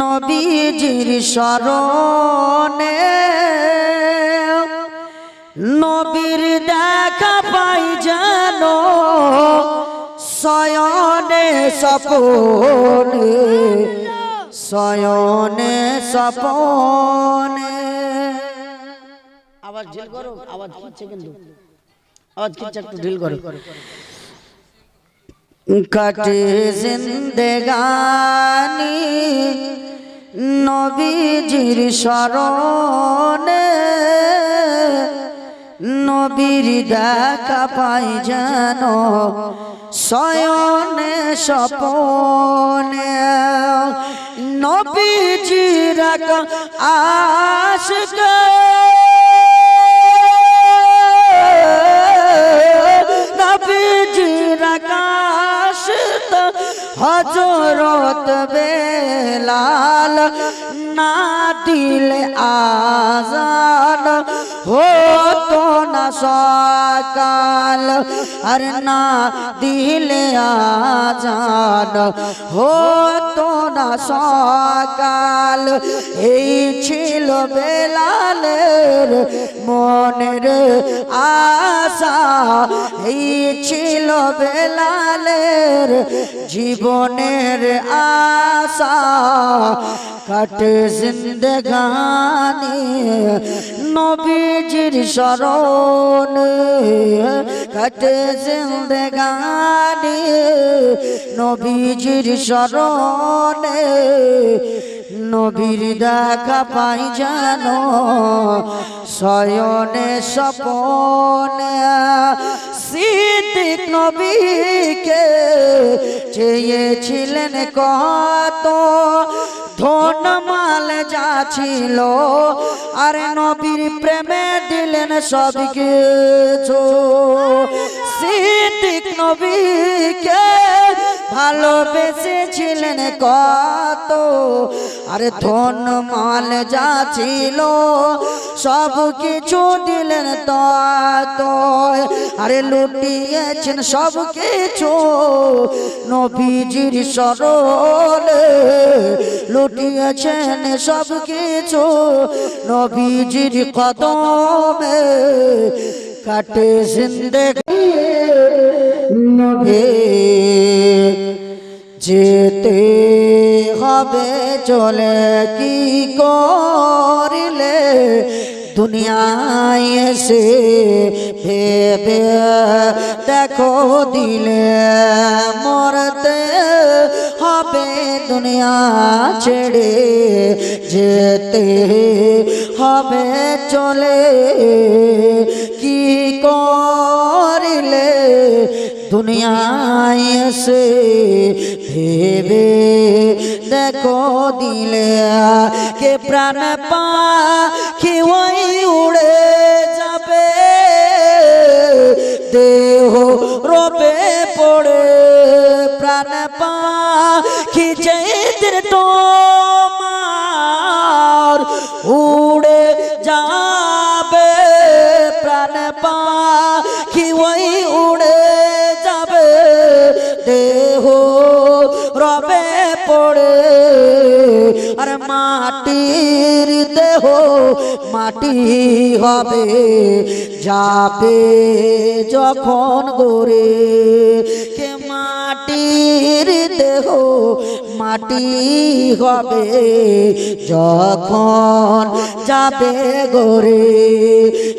নবীজির স্মরণে নবীর দেখা পাই যেন শয়নে সপনে শয়নে সপনে আওয়াজ ঢিল করো, আওয়াজ খিচ্ছে কিন্তু। আওয়াজ খিচ্ছে ঢিল করো। কাটে জিন্দেগানি নবীজির স্মরণে নবীর দেখা পাই যেন শয়নে স্বপনে। নবীজির আশক হজরত বেলাল না দিলে আজান হতো না সকাল আর না দিলে আজান হতো না সকাল। এই ছিল বেলালের মনের আশা। এই ছিল বেলালের জীবনের আশা। কাটে জিন্দগানি নবীজির শরণ কাটে জিন্দগানি, নবীজির শরণে, নবীর দেখা পাই জানো শয়নে স্বপনে। সিদ্দিক নবীকে চেয়েছিলেন কত, ধন মাল যা ছিল, আর নবীর প্রেমে দিলেন সব কিছু সিদ্দিক নবীকে ভালোবেসেছিলেন কত, আরে ধন মাল যা ছিল সব কিছু দিলেন তো আরে লুটিয়েছেন সব কিছু নবীজির সরলে, লুটিয়েছেন সব কিছু নবীজির কদমে কাটে জিন্দেগি নভে যেতে হবে চলে কি করিলে? দুনিয়ায় এসে ভেবে দেখো দিলে মরতে হবে দুনিয়া ছেড়ে যেতে হবে, চলে কি করিলে? দুনিয়ায় এসে ভেবে দেখো দিলে কে প্রাণ পাখি উড়ে যাবে। দেহ রবে পড়ে প্রাণ যেদিন তোমার উড়ে যাবে প্রাণ পাখি ওই উড়ে যাবে। দেহ রবে পড়ে, আর মাটির দেহ মাটি হবে। যাবে যখন গোরে কে মাটির দেহ মাটি হবে যখন যাবে গোরে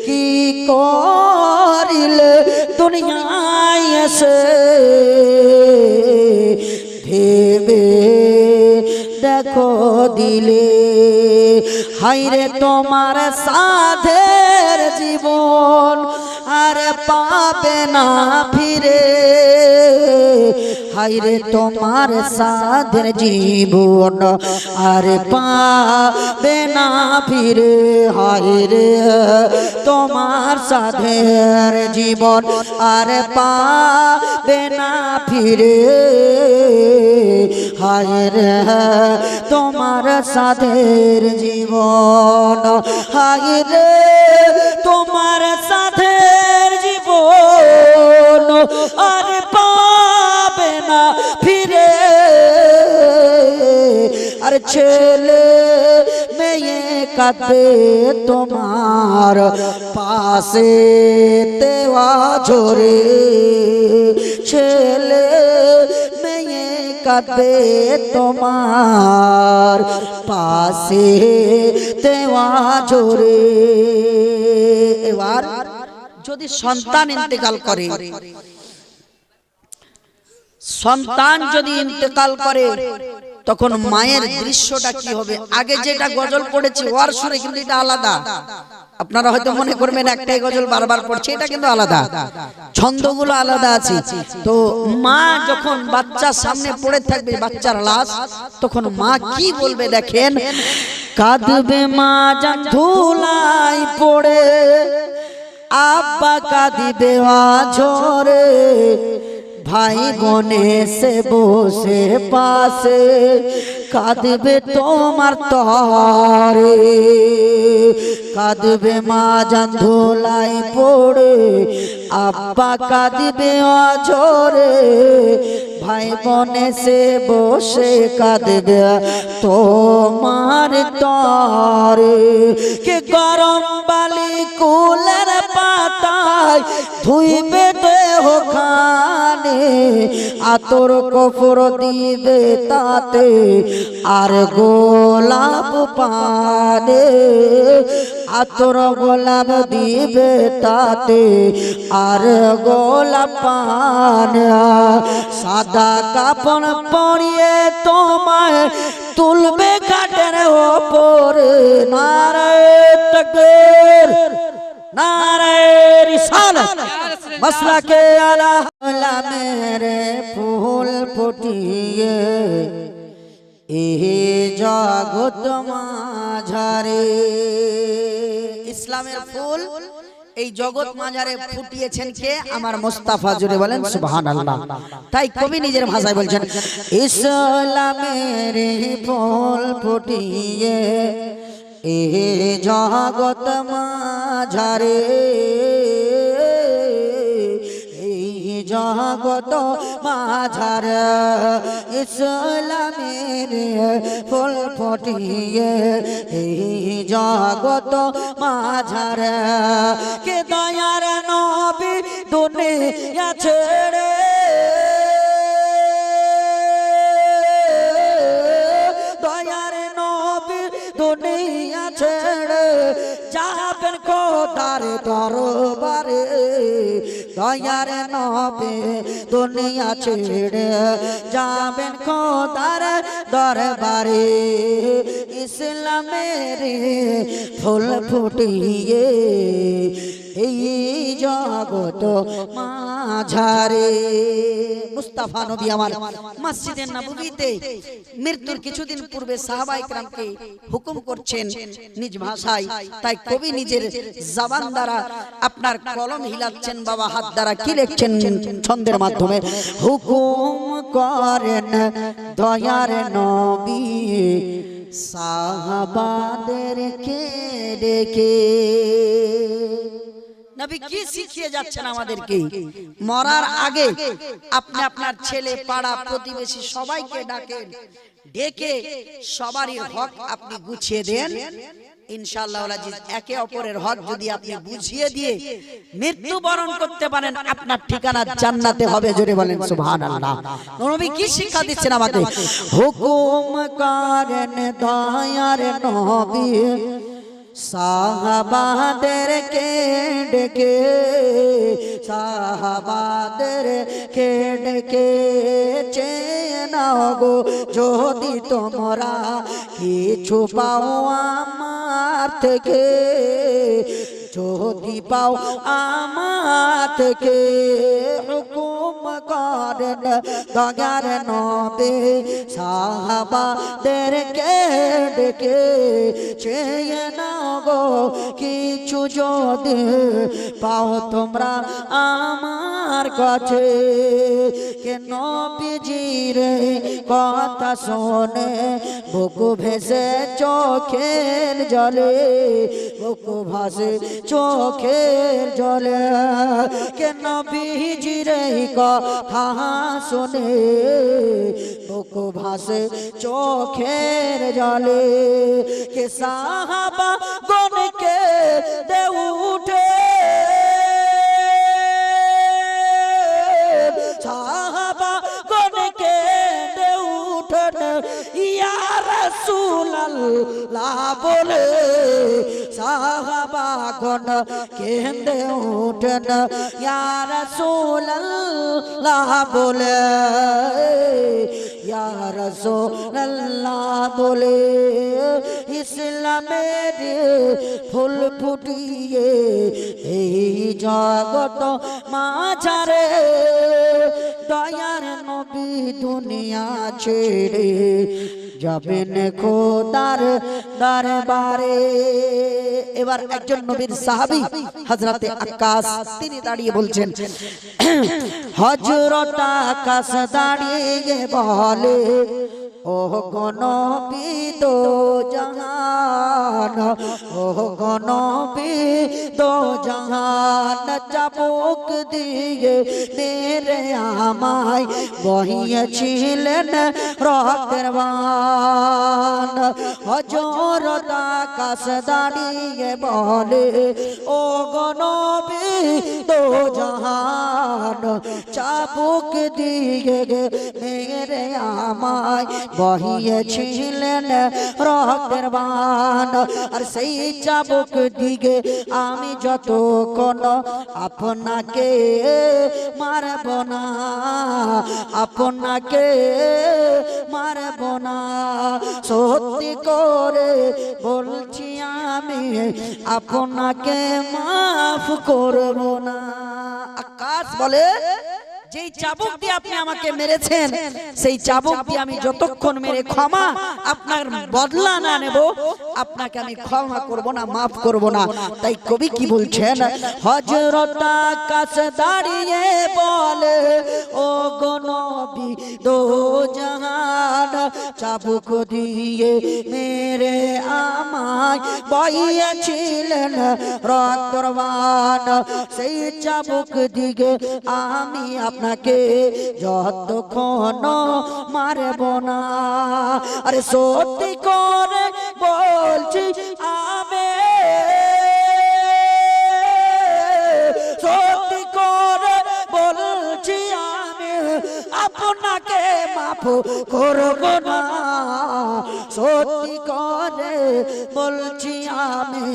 কি করিলে দুনিয়ায় এসে ভেবে দেখো দিলে। হাইরে তোমার সাধের জীবন আর পাবে না ফিরে। হাইরে তোমার সাধের জীবন। আর পাবে না ফিরে হাইরে তোমার সাধের জীবন। আর পাবে না ফিরে, হায়রে তোমার সাধের জীবন। হায়রে তোমার সাধের জীবন। আর আরে ছেলে মেয়ে কাঁদবে তোমার পাশে দেওয়া ঝরে। ছেলে মেয়ে কাঁদবে তোমার পাশে দেওয়া ঝরে। এবার যদি সন্তান ইন্তেকাল করে, সন্তান যদি ইন্তেকাল করে তখন মায়ের দৃশ্যটা কি হবে? আগে যেটা গজল পড়েছে ওয়ার সুরে কিন্তু এটা আলাদা। আপনারা হয়তো মনে করবেন একটাই গজল বারবার পড়ছে এটা কিন্তু আলাদা। ছন্দগুলো আলাদা আছে। তো মা যখন বাচ্চার সামনে পড়ে থাকবে বাচ্চার লাশ তখন মা কি বলবে দেখেন? কাঁদবে মা ধুলাই পড়ে আব্বা কাঁদিবে ঝরে। ভাই বনে সে বসে পাশে কাঁদবে তোমার তরে কাঁদবে মা জান ধোলাই পড়ে আব্বা কাঁদবে অঝরে ভাই বনে সে বসে কাঁদবে তোমার তরে, কে গরম বালি কুলের পাতায় ধুইবে দেহ খানে, আতর কফর দিবে তাতে আর গোলাপ পানে, আতর গোলাপ দিবে তাতে আর গোলাপ পানে। সাদা কাপড় পরিয়ে তোমায় তুলবে ঘাটের ওপরে নারায়ণ তকবীর নারায়ণ রিসালাত মসলা কে আলা হলা মেরে ফুল ফুটিয়ে এ জগৎ মাঝারে ইসলামের ফুল এই জগৎ মাঝারে ফুটিয়েছেন কে? আমার মোস্তাফা জুড়ে বলেন সুবহানাল্লাহ। তাই কবি নিজের ভাষায় বলছেন ইসলামের ফুল ফুটিয়ে এ জগৎ মাঝারে জগত মাঝার ইসলামের ফুল ফটিয়ে এই জগত মাঝার কে দয়ার নবী দুনিয়া ছেড়ে দয়ার নবে দুনিয়া ছেড়ে যাবেন খোদার দরবারে। ইসলামের ফুল ফুটিয়ে এই জগত মাঝারে। মুস্তাফা নবী আমার মসজিদে নববীতে মৃত্যুর কিছুদিন পূর্বে সাহাবাই کرامকে হুকুম করছেন নিজ ভাষায়। তাই কবি নিজের জবান দ্বারা আপনার কলম হিলাচ্ছেন, বাবা হাত দ্বারা কি লিখছেন ছন্দের মাধ্যমে? হুকুম করেন দয়ার নবী, সাহাবাদেরকে ডেকে। নবী কি শিখিয়ে যাচ্ছেন আমাদেরকে? মরার আগে আপনি আপনার ছেলে পাড়া প্রতিবেশী সবাইকে ডাকেন। ডেকে সবারই হক আপনি গুছিয়ে দেন। ইনশাআল্লাহ একে অপরের হক যদি আপনি বুঝিয়ে দিয়ে মৃত্যু বরণ করতে পারেন আপনার ঠিকানা জান্নাতে হবে জোরে বলেন সুবহানাল্লাহ। নবী কি শিক্ষা দিচ্ছেন আমাদের? হুকুম করেন দয়ার নবী। সাহাবাদের কে ডেকে সাহাবাদের কে ডেকে চেনাও গো, যদি তোমরা কিছু পাও আমার থেকে, যদি পাও আমার থেকে করেন দগার নবে। সাহাবাদেরকে ডেকে চেয়ে নাও গো কিছু যদি পাও তোমরা আমার আমার কাছে। কেন বিজির কথা শোনে? বুকু ভেসে চোখের জলে, বুকু ভাসে চোখের জলে। কেন বিজির কথা শোনে? বুকু ভাসে চোখের জলে। কে সাহাবা গনকে দে রাসূলুল্লাহ বলে, সাহাবা গন কেন্দে উঠন। ইয়া রাসূলুল্লাহ বলে, ইয়া রাসূলুল্লাহ বলে, ইসলামের ফুল ফুটিয়ে এই জগত মাঝারে, দয়ার নবী দুনিয়া ছেড়ে যাবেন খোদার দরবারে। এবার একজন নবীর সাহাবী হযরতে আকাশ, তিনি দাঁড়িয়ে বলছেন, হযরত আকাশ দাঁড়িয়ে বলে ও গণবী দো জাহান ও গণবী দো জাহান, চাবুক দিয়ে মেরে আমায় বহিয়েছিলেন রক্তের বান। হজরত আকাশ দাঁড়িয়ে বলে, ও গণবী দো জাহান, চাবুক দিয়ে মেরে আমায় বহিয়েছিলেন রক্তের বান আর সেই চাবুক দিকে আমি যতক্ষণ আপনাকে মারব না, আপনাকে মারব না। সত্যি করে বলছি আমি, আপনাকে মাফ করব না। আকাশ বলে যেই চাবুক দিয়ে আপনি আমাকে মেরেছেন সেই চাবুক দিয়ে আমি যতক্ষণ মেরে ক্ষমা আপনার বদলা না নেব আপনাকে আমি ক্ষমা করব না মাফ করব না। তাই কবি কি বলছেন? হজরত আকাশ দাঁড়িয়ে বলে ও গনবি দো জাহান চাবুক দিয়ে মেরে আমায় বইয়েছিলেন রক্তবান সেই চাবুক দিকে আমি আপনাকে যতক্ষণ মারব না। আরে সত্যি করে বলছি, আমি সত্যি করে বলছি, আমি আপনাকে মাফ করব না। সত্যি করে বলছি আমি,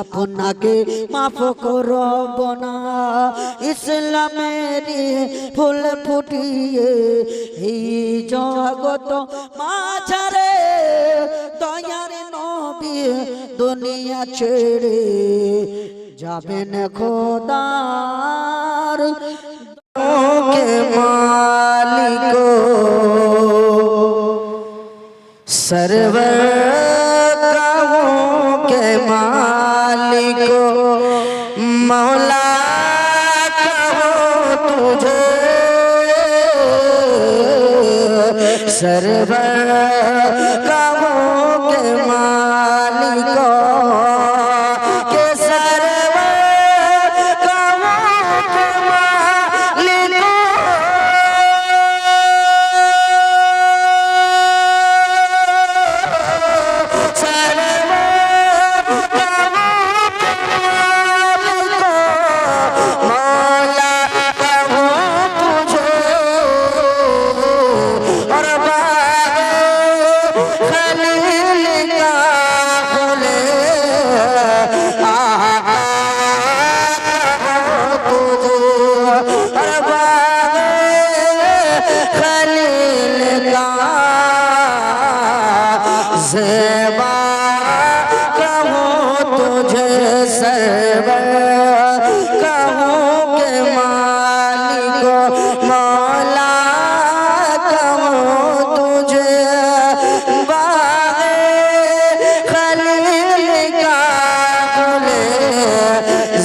আপনাকে মাফ করব না। ইসলামের ফুল ফুটিয়ে এই জগত মাঝারে, দয়ার নবী দুনিয়া ছেড়ে যাবেন খোদার। ওকে মালিক। सर्वर कहूँ के मालिक मौला कहूँ तुझे। सर्वर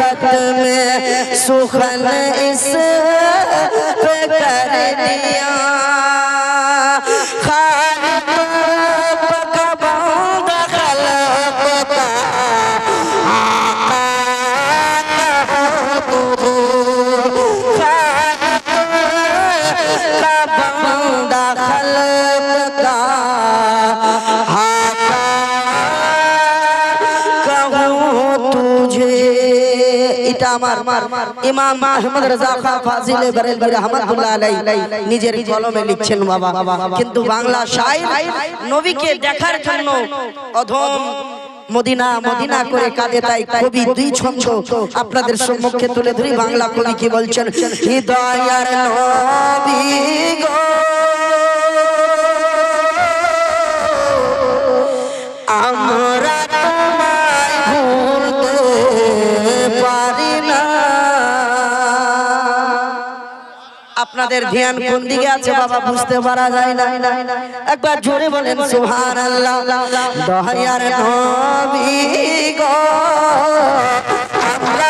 ने खत्म सुखल इस पे कर दिया ইমাম আহমদ ফাজিলে রহমাতুল্লাহ আলাইহি নিজের কলমে লিখছেন, বাবা। কিন্তু বাংলা শায়র নবীকে দেখার জন্য অধম মদিনা মদিনা করে কাঁদে তাই কবি দুই ছন্দ আপনাদের সম্মুখে তুলে ধরি। বাংলা কবি কি বলছেন? হৃদয়ার নবী গো, আমরা আপনাদের ধ্যান কোন দিকে আছে বাবা? বুঝতে পারা যায় না। একবার জোরে বলেন সুহান আল্লাহ দয়ার নবী গো আমরা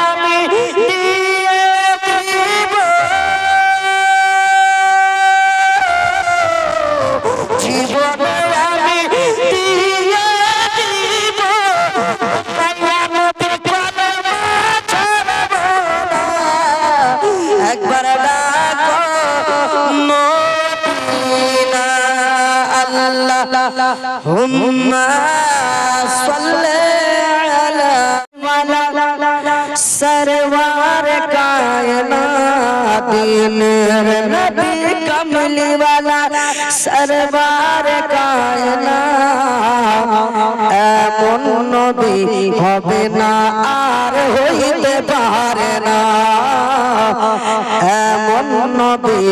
اللهم صل على سرور کائنات نور نبی کملی والا سرور کائنات এমন নদী হবে না, আর হইতে পারে না। এমন নদী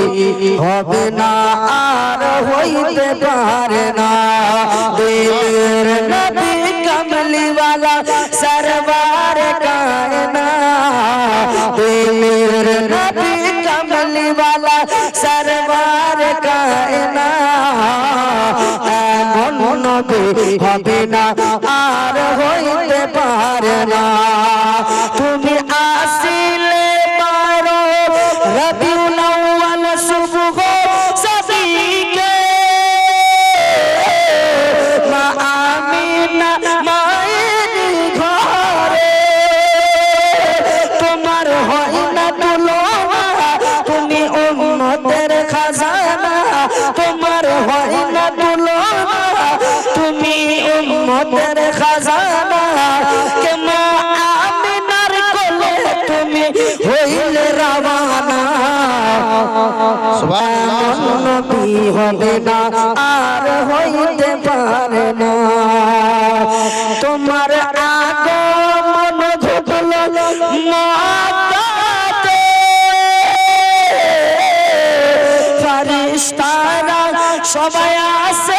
হবে না, আর হইতে পারে না। দিলের নদী কামলিওয়ালা সরবার কায়না। দিলের নদী কামলিওয়ালা সরবার কায়না। হবে হবে না আর হইতে পারে না। তুমি আসিলে পারো হবে না আর হইতে পারে না। তোমার আগমন ঘটল সবাই আসে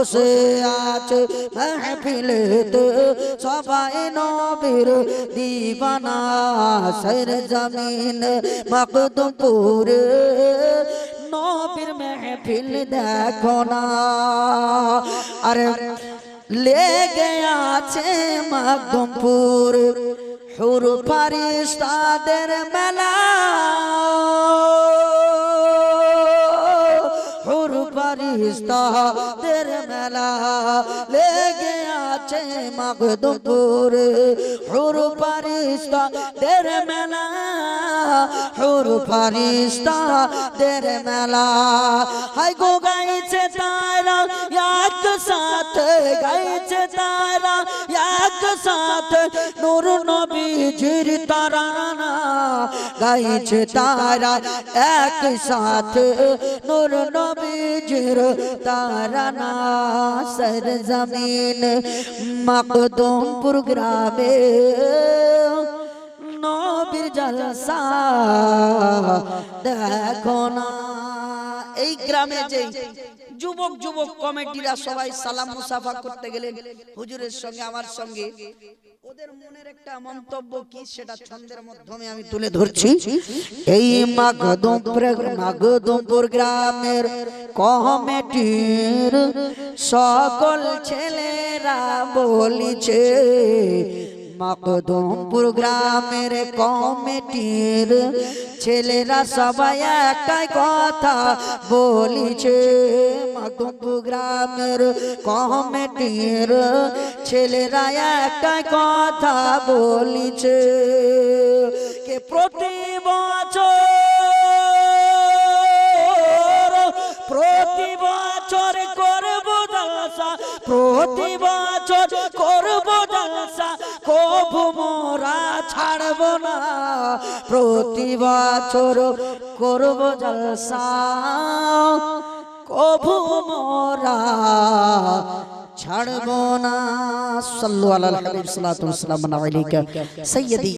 বসে আছে মেহফিলেতে সবাই নবীর দিবানা সর জমিন মকদমপুর। নবীর মেহফিল দেখো না। আরে লেগে আছে মাকদমপুর। হুর ফারিস্তাদের মেলা। ফারিস্তাদের মেলা লেগে আছে মাকদমপুর হুর ফারিস্তাদের মেলা হুর ফারিস্তাদের মেলা হাই গো গাইছে তারা এক সাথ গাইছে তারা এক সাথ নূর নবীজির তারানা গাইছে তারা এক সাথ। নূর নবীজির তারানা সর জমিন। মকদমপুর গ্রামে নবীর জলসা দেখো না। এই গ্রামে যে যুবক যুবক কমিটিরা সবাই সালাম মুসাফা করতে গেলেন। হুজুরের সঙ্গে আমার সঙ্গে ওদের মনের একটা মন্তব্য কি সেটা ছন্দের মাধ্যমে আমি তুলে ধরছি। এই মাগদমপুর মাগদমপুর গ্রামের কমিটির সকল ছেলেরা বলিছে মকদমপুর গ্রামের কমিটির ছেলেরা সবাই একটাই কথা বলিছে। মকদমপুর গ্রামের কমিটির ছেলেরা একটাই কথা বলিছে কে প্রতি বছর প্রতি বছর করব জলসা প্রতি বছর করব জলসা কবু মোরা ছাড়ব না। প্রতি বছর করব জলসা। কবু মোরা ছাড়ব না। সাল্লু আলাল হাবিব সাল্লাল্লাহু আলাইহি ওয়াসাল্লাম আলাইকা। সাইয়্যিদি